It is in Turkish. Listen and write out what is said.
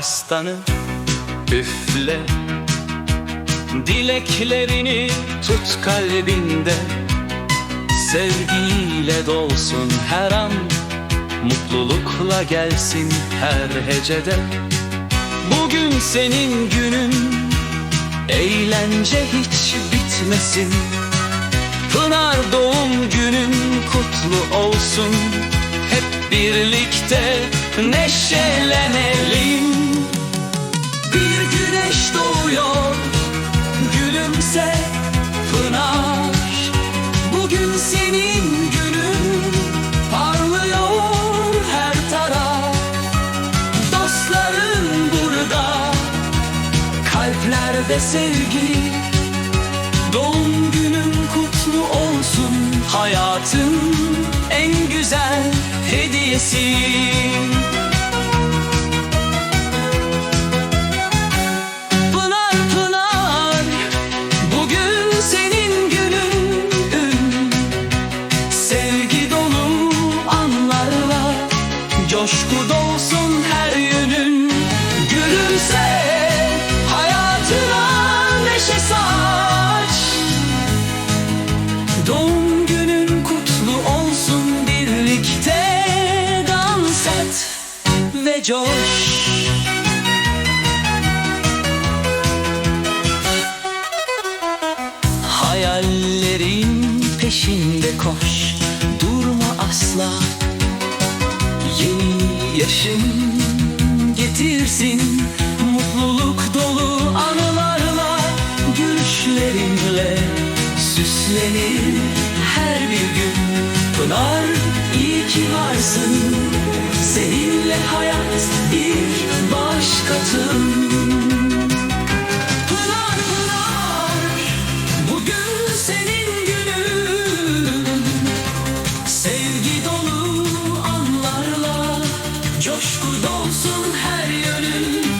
pastanı üfle. Dileklerini tut kalbinde. Sevgiyle dolsun her an. Mutlulukla gelsin her hecede. Bugün senin günün. Eğlence hiç bitmesin. Pınar doğum günün kutlu olsun. Hep birlikte neşelenelim güneş doğuyor. Gülümse Pınar. Bugün senin günün Parlıyor her taraf. Dostların burada Kalplerde sevgi. Doğum günün kutlu olsun Hayatın en güzel hediyesi ve coş. Hayallerin peşinde koş. Durma asla. Yeni yaşın getirsin. Mutluluk dolu anılarla Gülüşlerinle süslenir her bir gün. Pınar iyi ki varsın Benle hayat bir başka tın Pınar pınar Bugün senin günün. Sevgi dolu anlarla Coşku dolsun her yönün.